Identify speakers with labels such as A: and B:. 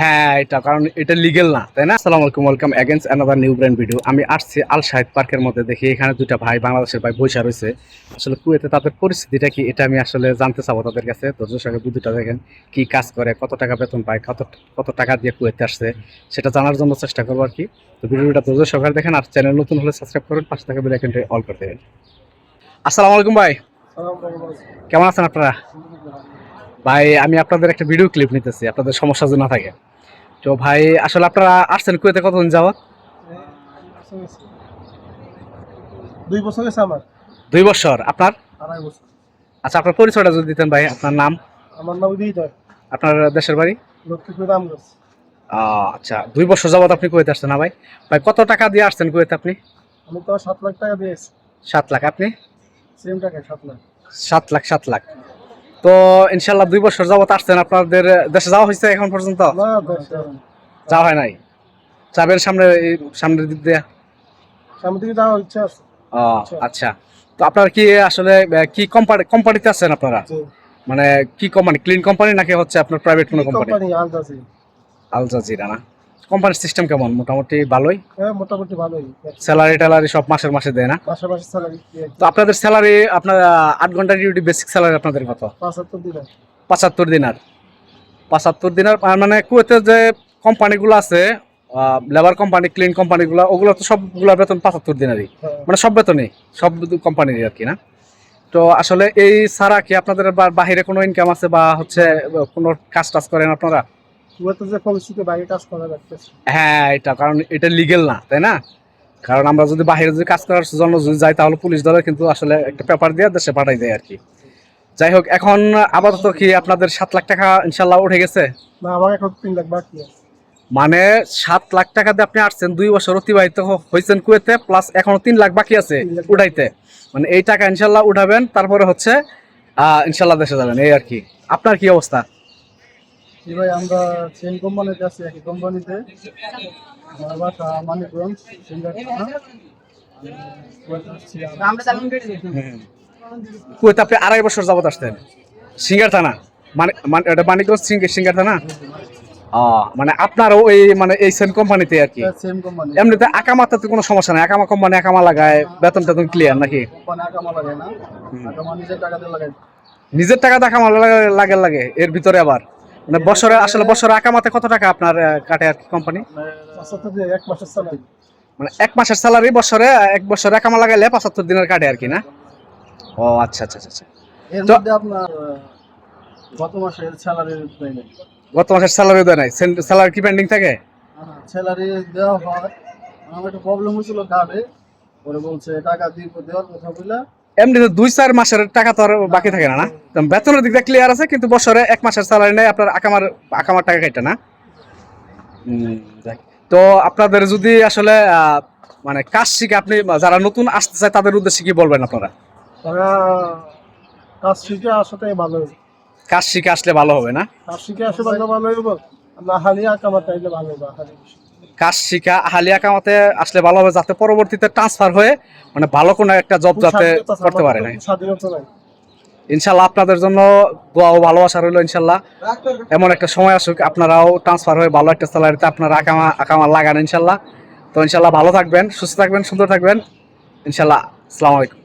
A: হ্যাঁ এটা কারণ এটা লিগেল না তাই না? আসসালামু আলাইকুম welcome again another new brand video আমি আসছি আল শাহিদ পার্কের মধ্যে দেখি এখানে দুটা ভাই বাংলাদেশের ভাই বৈশা রয়েছে। আসলে কুয়েতে তাদের পরিস্থিতিটা কি এটা আমি আসলে জানতে চাবো তাদের কাছে। ধৈর্য সঙ্গে বুদ্ধিটা দেখেন কি কাজ করে কত টাকা বেতন পায় কত কত টাকা দিয়ে কুয়েতে আসছে সেটা জানার জন্য চেষ্টা করব আর কি। তো ভিডিওটা ধৈর্য সহকারে দেখেন আর চ্যানেল নতুন হলে সাবস্ক্রাইব করুন পাশে থাকা বেল আইকনটা অল করে দেবেন। আসসালামু আলাইকুম ভাই। কেমন আছেন আপনারা? ভাই আমি আপনাদের একটা ভিডিও ক্লিপ নিতেছি আপনাদের সমস্যা যদি না থাকে। তো ভাই আসলে আপনারা আসছেন কুয়েতে কতদিন যাওয়া
B: দুই বছর গেছে আমার।
A: দুই বছর আপনার?
B: আড়াই বছর।
A: আচ্ছা আপনার পরিচয়টা যদি দিতেন ভাই আপনার নাম?
B: আমার নাম
A: আপনার দেশের বাড়ি?
B: লক্ষ্মীপুর
A: আচ্ছা দুই বছর যাবত আপনি কুয়েতে আসছেন না ভাই? ভাই কত টাকা দিয়ে আসছেন কুয়েতে আপনি?
B: আমি তো সাত লাখ টাকা দিয়েছি।
A: সাত লাখ আপনি?
B: সেম টাকা সাত লাখ।
A: সাত লাখ সাত লাখ। তো ইনশাল্লাহ দুই বছর যাবত আসছেন আপনাদের দেশে যাওয়া হয়েছে এখন পর্যন্ত? যাওয়া হয় নাই? চাবের সামনে সামনের দিক দিয়ে?
B: সামনে দিকে যাওয়ার ইচ্ছা আছে।
A: আচ্ছা। তো আপনারা কি আসলে কি কোম্পানি কোম্পানিতে আছেন আপনারা? মানে কি কোম্পানি ক্লিন কোম্পানি নাকি হচ্ছে আপনার প্রাইভেট কোনো কোম্পানি
B: কোম্পানি আলদাজি
A: আল জাজিরা না? কোম্পানির সিস্টেম কেমন? মোটামুটি ভালোই?
B: হ্যাঁ মোটামুটি ভালোই।
A: স্যালারি ট্যালারি সব মাসের মাসে দেয় না?
B: মাসে মাসে স্যালারি
A: তো আপনাদের স্যালারি আপনার আট ঘণ্টা ডিউটি বেসিক স্যালারি আপনাদের কত?
B: পাঁচাত্তর দিনে
A: পঁচাত্তর দিনার। পঁচাত্তর দিনার মানে কুয়েতে যে কোম্পানিগুলো আছে লেবার কোম্পানি ক্লিন কোম্পানিগুলো ওগুলো তো সবগুলোর বেতন পঁচাত্তর দিনারই।
B: হ্যাঁ।
A: মানে সব বেতনই সব কোম্পানির আর কি না? তো আসলে এই ছাড়া কি আপনাদের বাহিরে কোনো ইনকাম আছে বা হচ্ছে কোনো কাজ টাজ করেন আপনারা? হ্যাঁ এটা কারণ এটা লিগেল না তাই না? কারণ আমরা যদি বাইরে যদি কাজ করার জন্য যদি যাই তাহলে পুলিশ দলে কিন্তু আসলে একটা পেপার দিয়ে দেশে পাঠাই দেয় আর কি। যাই হোক এখন আপাতত কি আপনাদের সাত লাখ টাকা ইনশাল্লাহ উঠে গেছে?
B: না আমার এখন তিন লাখ বাকি
A: মানে সাত লাখ টাকা দিয়ে আপনি আসছেন দুই বছর অতিবাহিত হয়েছেন কুয়েতে প্লাস এখনও তিন লাখ বাকি আছে উঠাইতে। মানে এই টাকা ইনশাল্লাহ উঠাবেন তারপরে হচ্ছে ইনশাল্লাহ দেশে যাবেন এই আর কি। আপনার কি অবস্থা?
B: জি ভাই আমরা সেম কোম্পানিতে আছি একই কোম্পানিতে আমার বাসা মানিকগঞ্জ সিঙ্গার
A: আপনি আড়াই বছর যাবত আসতেন? সিঙ্গার থানা? মানে মানে এটা মানিকগঞ্জ সিঙ্গার থানা? মানে আপনার ওই মানে এই সেম কোম্পানিতে আর কি? এমনিতে আকামাতে তো কোনো সমস্যা নাই। আকামা কোম্পানি আকামা লাগায় বেতন টেতন ক্লিয়ার নাকি?
B: নিজের টাকা দিয়ে
A: নিজের টাকা লাগে- লাগে লাগে। এর ভিতরে আবার? মানে বছরে আসলে বছরে আকামাতে কত টাকা আপনার কাটে আর কি কোম্পানি
B: এক মাসের স্যালারি
A: মানে এক মাসের স্যালারি বছরে এক বছরে একামা লাগাইলে পঁচাত্তর দিনের কাটে আর কি না? ও আচ্ছা আচ্ছা আচ্ছা, আচ্ছা। তো-
B: আপনার গত মাসের স্যালারি দেয় নাই।
A: গত মাসের স্যালারি দেয় নাই। স্যালারি কি পেন্ডিং থাকে?
B: স্যালারি দেওয়া হয়। আমার একটা প্রবলেম হয়েছিল কার্ডে পরে বলছে টাকা দিব দেওয়ার কথা বলে
A: এমনিতে দুই চার মাসের টাকা তো আর বাকি থাকে না না? বেতনের দিকটা ক্লিয়ার আছে কিন্তু বছরে এক মাসের স্যালারি নেই আপনার আকামার আকামার টাকা কাটে না? তো আপনাদের যদি আসলে মানে কাজ শিখে আপনি যারা নতুন আসতে চায় তাদের উদ্দেশ্যে কি বলবেন আপনারা?
B: তারা কাজ শিখে ভালো। হবে
A: কাজ শিখে আসলে ভালো হবে না?
B: কাজ শিখে আসে ভালো হবে না হালিয়া ভালো হবে
A: কাজ শিখা হালিয়া কামাতে আসলে ভালো হবে যাতে পরবর্তীতে ট্রান্সফার হয়ে মানে ভালো কোনো একটা জব যাতে করতে পারে না ইনশাল্লাহ আপনাদের জন্য দোয়া ও ভালোবাসা রইল ইনশাল্লাহ এমন একটা সময় আসুক আপনারাও ট্রান্সফার হয়ে ভালো একটা স্যালারিতে আপনারা আকামা আকামা লাগান ইনশাল্লাহ তো ইনশাল্লাহ ভালো থাকবেন সুস্থ থাকবেন সুন্দর থাকবেন। ইনশাল্লাহ আসসালামু আলাইকুম।